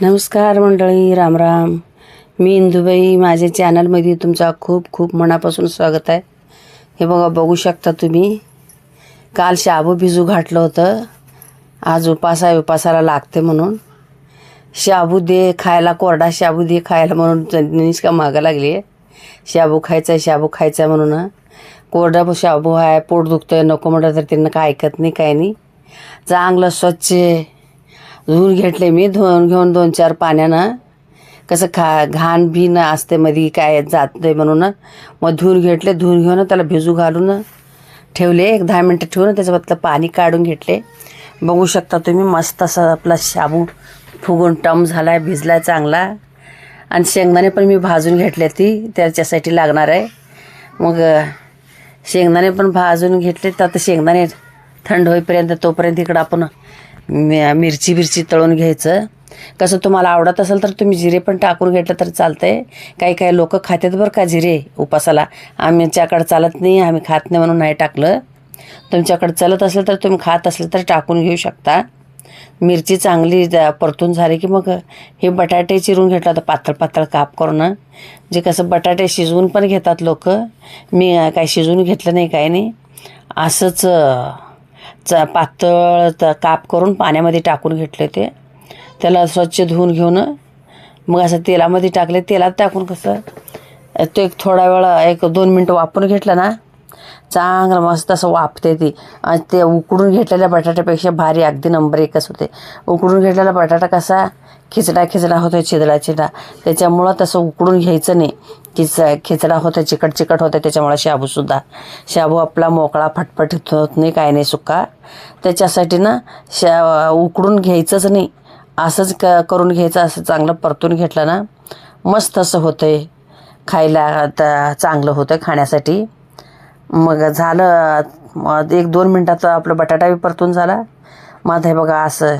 नमस्कार मंडळी रामराम मी इंदुबाई माझ्या चॅनलमध्ये तुमचा खूप खूप मनापासून स्वागत आहे. हे बघा बघू शकता तुम्ही काल शाबू भिजू घातलं होतं. आज उपास आहे उपासाला लागते म्हणून. शाबू दे खायला कोरडा शाबू दे खायला म्हणून का मागं लागली आहे. शाबू खायचा आहे शाबू खायचा आहे म्हणून. कोरडा शाबू आहे पोट दुखतं नको म्हटलं तर त्यांना काय ऐकत नाही काय नाही. चांगलं स्वच्छ धुवून घेतले मी धुवून घेऊन दोन चार पाण्यानं. कसं खा घाण बिन असते मध्ये काय जात नाही म्हणून. मग धुवून घेतले धुवून घेऊन त्याला भिजू घालून ठेवले. एक दहा मिनटं ठेवून त्याच्याबद्दल पाणी काढून घेतले. बघू शकता तुम्ही मस्त असं आपला शाबू फुगून टम झाला आहे भिजला आहे चांगला. आणि शेंगदाणे पण मी भाजून घेतले ती त्याच्यासाठी लागणार आहे. मग शेंगदाणे पण भाजून घेतले. तर आता शेंगदाणे थंड होईपर्यंत तोपर्यंत इकडं आपण मिरची बिरची तळून घ्यायचं. कसं तुम्हाला आवडत असेल तर तुम्ही जिरे पण टाकून घेतलं तर चालतंय. काही काही लोक खातात बरं का जिरे उपासाला. आमच्याकडं चालत नाही आम्ही खात नाही म्हणून नाही टाकलं. तुमच्याकडे चालत असेल तर तुम्ही खात असेल तर टाकून घेऊ शकता. मिरची चांगली परतून झाली की मग हे बटाटे चिरून घेतलं तर पातळ पातळ काप करून जे कसं बटाटे शिजवून पण घेतात लोक. मी काय शिजवून घेतलं नाही काय नाही. असंच च पातळ त काप करून पाण्यामध्ये टाकून घेतले ते. त्याला स्वच्छ धुवून घेऊन मग असं तेलामध्ये टाकले. तेलात टाकून कसं ते एक थोडा वेळ एक दोन मिनटं वापरून घेतलं ना चांगलं मस्त असं वापते ती. आणि ते उकडून घेतलेल्या बटाट्यापेक्षा भारी अगदी नंबर एकच होते. उकडून घेतलेला बटाटा कसा खिचडा खिचडा होतो चिदडा चिडा त्याच्यामुळं तसं उकडून घ्यायचं नाही. किच खिचडा होतं चिकट चिकट होतं त्याच्यामुळं शाबूसुद्धा शाबू आपला मोकळा फटफटीत होत नाही काय नाही सुका. त्याच्यासाठी ना शा उकडून घ्यायचंच नाही. असंच क करून घ्यायचं असं चांगलं परतून घेतलं ना मस्त असं होतं आहे खायला आता चांगलं होतं खाण्यासाठी. मग झालं एक दोन मिनटात आपलं बटाटा बी परतून झाला. माझं हे बघा असं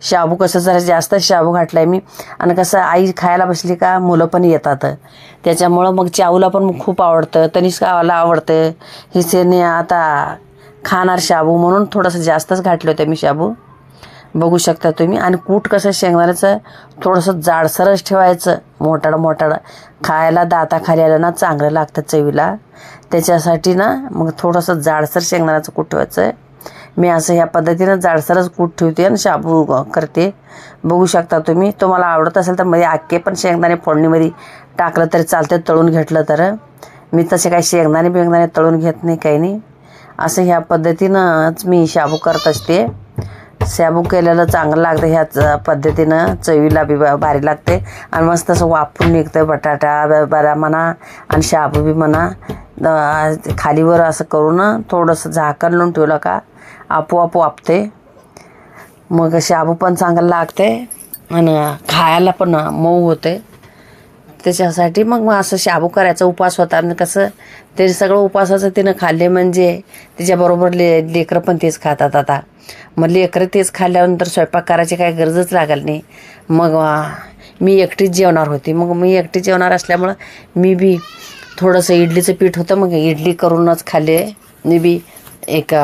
शाबू कसं जरा जास्त शाबू घातला आहे मी. आणि कसं आई खायला बसली का मुलं पण येतात. त्याच्यामुळं मग चाऊला पण खूप आवडतं. तनिष्काला आवडतं. हिसेने आता खाणार शाबू म्हणून थोडंसं जास्तच घातलं होतं मी शाबू. बघू शकता तुम्ही. आणि कूट कसं शेंगदाण्याचं थोडंसं जाडसरच ठेवायचं. मोठाडं मोठाडं खायला दाताखाली आलं ना चांगलं लागतं चवीला. त्याच्यासाठी ना मग थोडंसं जाडसर शेंगदाण्याचं कूट ठेवायचं. मी असं ह्या पद्धतीनं जाडसरच कूट ठेवते आणि शाबू करते. बघू शकता तुम्ही. तुम्हाला आवडत असेल तर मध्ये आक्के पण शेंगदाणे फोडणीमध्ये टाकलं तरी चालतं तळून घेतलं तर. मी तसे काही शेंगदाणे बेंगदाणे तळून घेत नाही काही नाही. असं ह्या पद्धतीनंच मी शाबू करत असते. शाबू केलेलं चांगलं लागतं ह्याच पद्धतीनं. चवीला बी भारी लागते. आणि मस्त असं वाफून निघतं बटाटा ब- बरा म्हणा आणि शाबू बी म्हणा. खालीवर असं करून थोडंसं झाकण लावून ठेवलं का आपोआप वापते. मग शाबू पण चांगलं लागते आणि खायला पण मऊ होते. त्याच्यासाठी मग मग असं शाबू करायचा उपास होता. आणि कसं ते सगळं उपासाचं तिनं खाल्ले म्हणजे त्याच्याबरोबर ले लेकरं पण तेच खातात आता. मग लेकरं तेच खाल्ल्यानंतर स्वयंपाक करायची काही गरजच लागली नाही. मग मी एकटीच जेवणार होती. मग मी एकटी जेवणार असल्यामुळं मी बी थोडंसं इडलीचं पीठ होतं. मग इडली करूनच खाल्ले. मी बी एक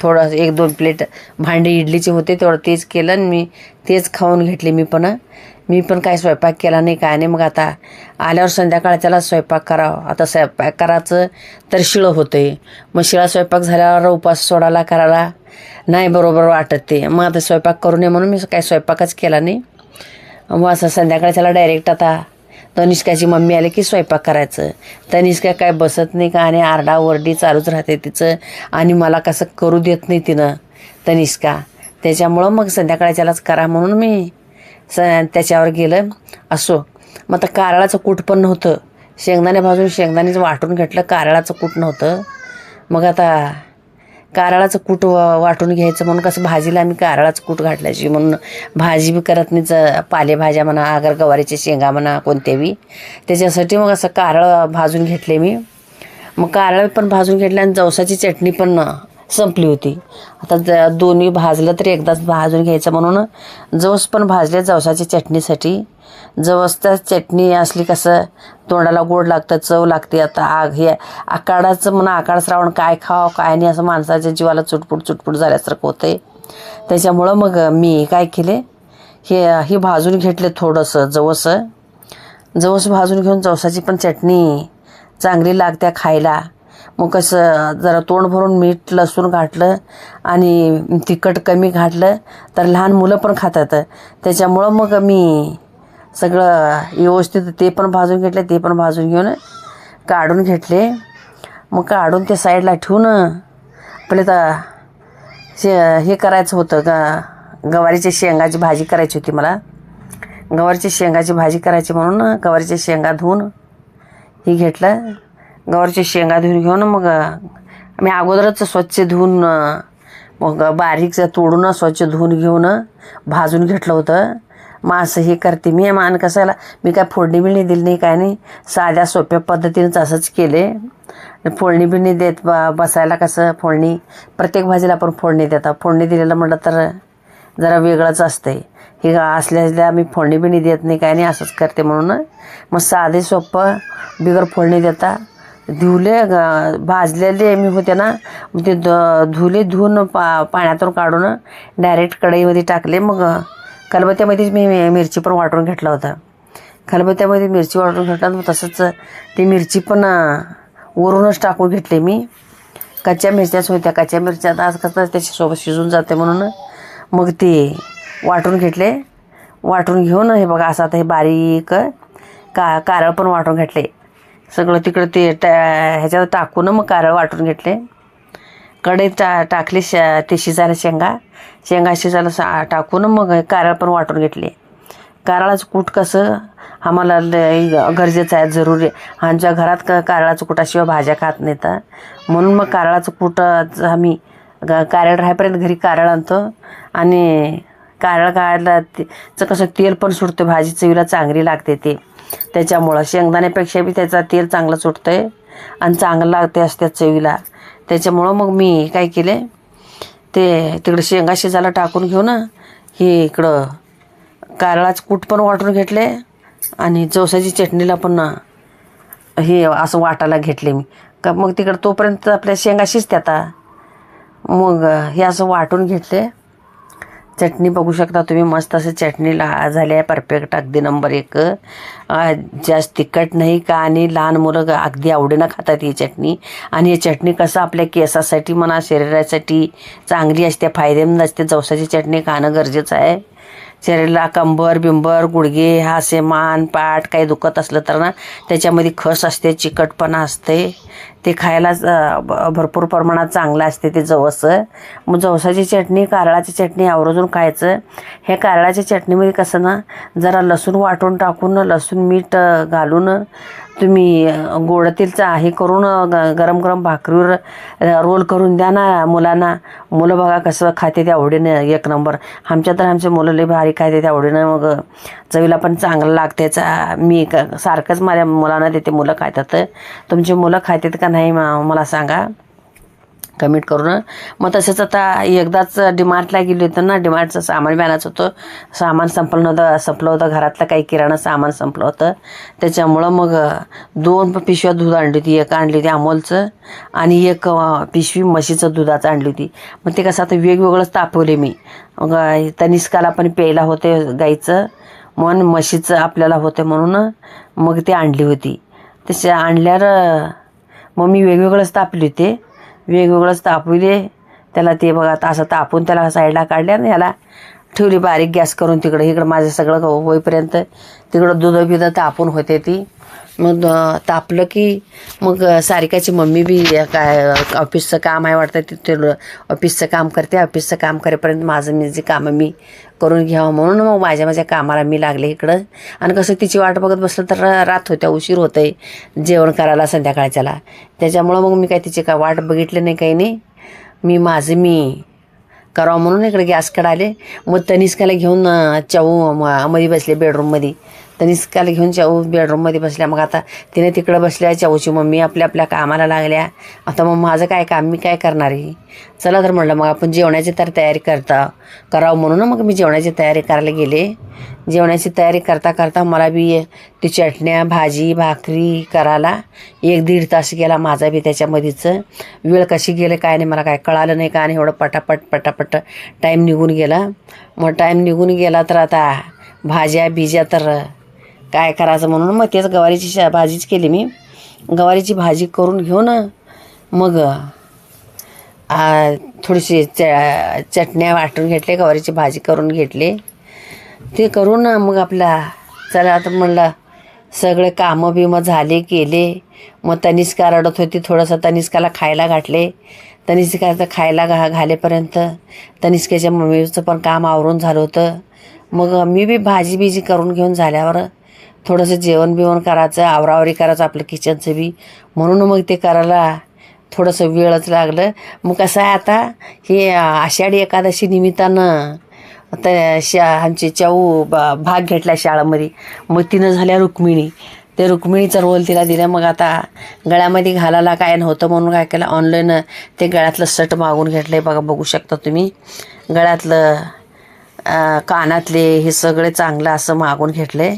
थोडं एक दोन प्लेट भांडे इडलीचे होते तेवढं तेच केलं आणि मी तेच खाऊन घेतले मी पण. मी पण काय स्वयंपाक केला नाही काय नाही. मग आता आल्यावर संध्याकाळ त्याला स्वयंपाक करावं. आता स्वयंपाक करायचं तर शिळं होतं मग शिळा स्वयंपाक झाल्यावर उपास सोडायला करायला नाही बरोबर वाटत ते. मग आता स्वयंपाक करू नये म्हणून मी काय स्वयंपाकच केला नाही. मग असं संध्याकाळच्याला डायरेक्ट आता तनिष्काची मम्मी आली की स्वयंपाक करायचं. तनिष्का काय बसत नाही का? आणि आरडाओरडी चालूच राहते तिचं. आणि मला कसं करू देत नाही तिनं. तनिष्का त्याच्यामुळं मग संध्याकाळी त्यालाच करा म्हणून मी स त्याच्यावर गेलं. असो मग आता कारळाचं कूट पण नव्हतं. शेंगदाणे भाजून शेंगदाणेच वाटून घेतलं. कारळाचं कूट नव्हतं. मग आता कारळाचं कूट वाटून घ्यायचं म्हणून कसं भाजीला आम्ही कारळाचं कूट घातल्याची म्हणून भाजी बी करत नाही ज- पालेभाज्या म्हणा आगर गवारीचे शेंगा म्हणा कोणत्याही. त्याच्यासाठी मग असं कारळ भाजून घेतले मी. मग कारळ पण भाजून घेतले आणि जवसाची चटणी पण संपली होती. आता ज दोन्ही भाजलं तरी एकदाच भाजून घ्यायचं म्हणून जवस पण भाजले जवसाच्या चटणीसाठी. जवसच्या चटणी असली कसं तोंडाला गोड लागतं चव लागते. आता आग हे आकाडाचं म्हणा आकाड श्रावण काय खावं काय नाही असं माणसाच्या जीवाला चुटपुट चुटपुट झाल्यासारखं होतंय. त्याच्यामुळं मग मी काय केले हे हे भाजून घेतले थोडंसं जवसं. जवस भाजून घेऊन जवसाची पण चटणी चांगली लागते खायला. मग कसं जरा तोंड भरून मीठ लसूण घातलं आणि तिखट कमी घातलं तर लहान मुलं पण खातात. त्याच्यामुळं मग मी सगळं व्यवस्थित ते पण भाजून घेतले ते पण भाजून घेऊन काढून घेतले. मग काढून ते साईडला ठेवून पहिले तर शे हे करायचं होतं का गवारीच्या शेंगाची भाजी करायची होती मला. गवारीची शेंगाची भाजी करायची म्हणून गवारीच्या शेंगा धुवून हे घेतलं. गवारीच्या शेंगा धुवून घेऊन मग मी अगोदरच स्वच्छ धुवून मग बारीक तोडून स्वच्छ धुवून घेऊन भाजून घेतलं होतं. मग असं हे करते. मी मान कसायला मी काय फोडणी बिळणी दिली नाही काय नाही. साध्या सोप्या पद्धतीनेच असंच केले. फोडणी बिळणी देत ब बसायला कसं फोडणी? प्रत्येक भाजीला आपण फोडणी देतात फोडणी दिलेलं म्हटलं तर जरा वेगळंच असते हे असल्या असल्या मी फोडणी बिणी देत नाही काय नाही असंच करते म्हणून. मग साधे सोपं बिगर फोडणी देता. धुले ग- भाजलेले मी होते ना ते द धुले धुवून पा पाण्यातून काढून डायरेक्ट कढईमध्ये टाकले. मग खलबत्त्यामध्येच मी मिरची पण वाटून घेतला होता. खलबत्त्यामध्ये मिरची वाटून घेतला मग तसंच ती मिरची पण वरूनच टाकून घेतली मी. कच्च्या मिरच्याच होत्या. कच्च्या मिरच्या आज कसं त्याच्यासोबत शिजून जाते म्हणून मग ते वाटून घेतले. वाटून घेऊन हे बघा असं आता हे बारीक का कारळ पण वाटून घेतले. सगळं तिकडं ते टा ह्याच्यात टाकून मग कारळ वाटून घेतले. कढईत टा टाकली श ते शिजायला शेंगा. शेंगा शिजायला सा टाकून मग कारळ पण वाटून घेतले. कारळाचं कूट कसं? आम्हाला गरजेचं आहे जरुरी. आमच्या घरात क कारळाचं कुटाशिवाय भाज्या खात नाहीत. म्हणून मग कारळाचं कूट आम्ही ग- कारळ राहायपर्यंत घरी कारळ आणतो. आणि कारळ काढला चं कसं तेल पण सुटतं भाजी चवीला चांगली लागते ते. त्याच्यामुळं शेंगदाण्यापेक्षा बी त्याचा तेल चांगलं सुटतं आहे आणि चांगलं लागते असत्या चवीला. त्याच्यामुळं मग मी काय केले? ते तिकडं शेंगा शिजायला टाकून घेऊन हे इकडं कारळाचं कूट पण वाटून घेतले आणि जवसाची चटणीला पण हे असं वाटायला घेतले मी. का मग तिकडं तोपर्यंत आपल्या शेंगा शिजते आता. मग हे असं वाटून घेतले. चटणी बघू शकता तुम्ही मस्त असं चटणीला झाली आहे परफेक्ट अगदी नंबर एक. जास्त तिखट नाही का आणि लहान मुलं अगदी आवडीनं खातात ही चटणी. आणि ही चटणी कसं आपल्या केसासाठी म्हणा शरीरासाठी चांगली असते फायदेमंद असते जवसाची चटणी खाणं गरजेचं आहे. शरीराला कंबर बिंबर गुडघे हा असे मान पाठ काही दुखत असलं तर ना त्याच्यामध्ये खस असते चिकटपणा असते. ते खायला भरपूर प्रमाणात चांगलं असते ते जवसं. मग जवसाची चटणी कारळाची चटणी आवर्जून खायचं. हे कारळाच्या चटणीमध्ये कसं ना जरा लसूण वाटून टाकून लसूण मीठ घालून तुम्ही गोडतील गोड हे करून ग- गरम गरम भाकरीवर रोल करून द्या ना मुलांना. मुलं बघा कसं खाते त्या आवडीनं एक नंबर. आमच्या तर आमचे मुलं लई भारी खाते त्या आवडीनं. मग चवीला पण चांगलं लागते. चा मी क- सारखंच माझ्या मुलांना देते मुलं खातात. तुमची मुलं खातात का नाही मा- मला सांगा. कमेंट करून मग तसेच आता एकदाच डिमार्टला गेली होतं ना. डिमार्टचं सामान बी आणायचं होतं. सामान संपलं नव्हतं संपलं होतं. घरातलं काही किराणा सामान संपलं होतं. त्याच्यामुळं मग दोन पिशव्या दूध आणली होती. एक आणली होती अमोलचं आणि एक पिशवी म्हशीचं दुधाचं आणली होती. मग ते कसं आता वेगवेगळंच तापवले मी. मग तनिष्काला पण प्यायला होते गाईचं. मन म्हशीचं आपल्याला होते म्हणून मग ते आणली होती. तसे आणल्यावर मग मी वेगवेगळंच तापले होते. वेगवेगळंच तापविले. त्याला ते बघा आता असं तापून त्याला साईडला काढले आणि याला ठेवली बारीक गॅस करून तिकडं. इकडं माझं सगळं होईपर्यंत तिकडं दूध बिधं तापून होते ती. मग तापलं की मग सारिकाची मम्मी बी काय ऑफिसचं काम आहे वाटतं तिथे ऑफिसचं काम करते ऑफिसचं काम करेपर्यंत माझं मी जे कामं मी करून घ्यावं म्हणून मग माझ्या माझ्या कामाला मी लागले इकडं. आणि कसं तिची वाट बघत बसलं तर रात होत्या उशीर होतंय जेवण करायला संध्याकाळच्याला. त्याच्यामुळं मग मी काय तिची काय वाट बघितली नाही काही नाही. मी माझं मी करावं म्हणून इकडे गॅसकडे आले. मग तनिष्काला घेऊन चाऊ म- मध्ये बसले बेडरूममध्ये तनिष्काला घेऊन चाऊ बेडरूममध्ये बसल्या. मग आता तिने तिकडं बसल्या चाऊची मम्मी आपल्या आपल्या कामाला लागल्या. आता मग माझं काय काम मी काय करणार आहे? चला तर म्हणलं मग आपण जेवणाची तर तयारी करता. करावं म्हणून मग मी जेवणाची तयारी करायला गेले. जेवणाची तयारी करता करता मला बी ती चटण्या भाजी भाकरी करायला एक दीड तास गेला माझा बी त्याच्यामध्येच. वेळ कशी गेले काय नाही मला काय कळालं नाही का आणि एवढं पटापट पटापट टाईम निघून गेला. मग टाईम निघून गेला तर आता भाज्या बिज्या तर काय करायचं म्हणून मग तेच गवारीची शा भाजीच केली मी. गवारीची भाजी करून घेऊन मग थोडीशी च चटण्या वाटून घेतले गवारीची भाजी करून घेतली. ते करून मग आपला चला आता म्हणलं सगळे कामं बिमं झाले केले. मग तनिष्का रडत होती थोडंसं तनिष्काला खायला घातले. तनिष्काचं खायला घा घालेपर्यंत तनिष्काच्या मम्मीचं पण काम आवरून झालं होतं. मग मी बी भाजी बिजी करून घेऊन झाल्यावर थोडंसं जेवण बिवण करायचं आवरावरी करायचं आपलं किचनचं बी. म्हणून मग ते करायला थोडंसं वेळच लागलं. मग कसं आहे आता हे आषाढी एकादशी निमित्तानं त्या शा आमची चाऊ बा भाग घेतला शाळेमध्ये. मग तिनं झाल्या रुक्मिणी. ते रुक्मिणीचा रोल तिला दिला. मग आता गळ्यामध्ये घालायला काय नव्हतं म्हणून काय केलं ऑनलाईन ते गळ्यातलं सट मागून घेतलं आहे बघा बघू शकता तुम्ही. गळ्यातलं कानातले हे सगळे चांगलं असं मागून घेतलं आहे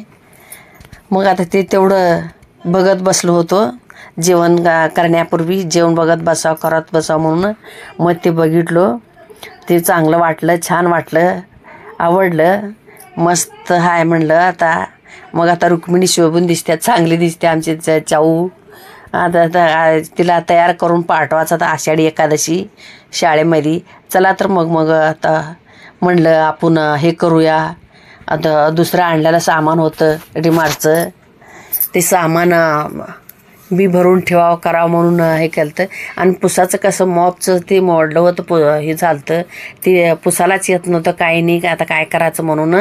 मग आता ते तेवढं बघत बसलो होतो. जेवण करण्यापूर्वी जेवण बघत बसावं करत बसावं म्हणून मग ते बघितलो. ते चांगलं वाटलं छान वाटलं आवडलं. मस्त हाय म्हणलं आता. मग आता रुक्मिणी शोभून दिसते चांगली दिसते आमची चाऊ आता तिला तयार करून पाठवायचं आता आषाढी एकादशी शाळेमध्ये. चला तर मग मग आता म्हणलं आपण हे करूया. आता दुसरं आणलेलं सामान होतं डिमार्टचं ते सामान बी भरून ठेवावं करावं म्हणून हे केलं तर आणि पुसाचं कसं मॉपचं ते मोडलं होतं पु हे झालं ते पुसालाच येत नव्हतं काही नाही आता काय करायचं म्हणून.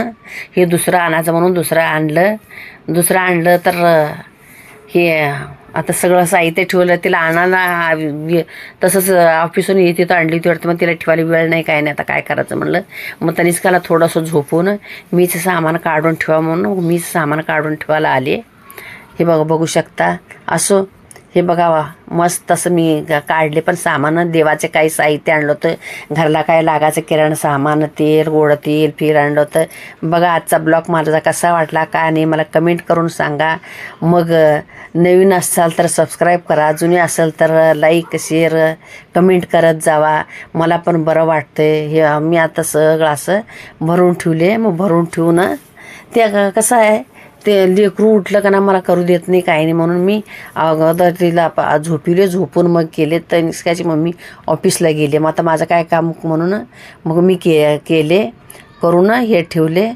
हे दुसरं आणायचं म्हणून दुसरं आणलं. दुसरं आणलं तर हे आता सगळं साहित्य ठेवलं तिला आणायला तसंच ऑफिसून येते तर आणली होती वाटतं मग तिला ठेवायला वेळ नाही काय नाही आता काय करायचं म्हणलं. मग तनिष्काला थोडंसं झोपून मीच सामान काढून ठेवा म्हणून मीच सामान काढून ठेवायला आले. हे बघा बघू शकता असो हे बघावा मस्त असं मी ग- काढले पण सामान. देवाचे काही साहित्य आणलं होतं. घरला काय लागायचं? किराणा सामान तेल गोड तेल फिर आणलं होतं. बघा आजचा ब्लॉग माझा कसा वाटला काय नाही मला कमेंट करून सांगा. मग नवीन असाल तर सबस्क्राईब करा. जुने असेल तर लाईक शेअर कमेंट करत जावा. मला पण बरं वाटतं हे मी आता सगळं असं भरून ठेवले. मग भरून ठेवून ते कसं आहे? ते लेकरू उठलं का ना मला करू देत नाही काही नाही. म्हणून मी अगोदर तिला प- झोपिले झोपून मग केले. तनिष्काची मम्मी ऑफिसला गेले. मग आता माझं काय काम म्हणून मग मी के केले करून हे ठेवले.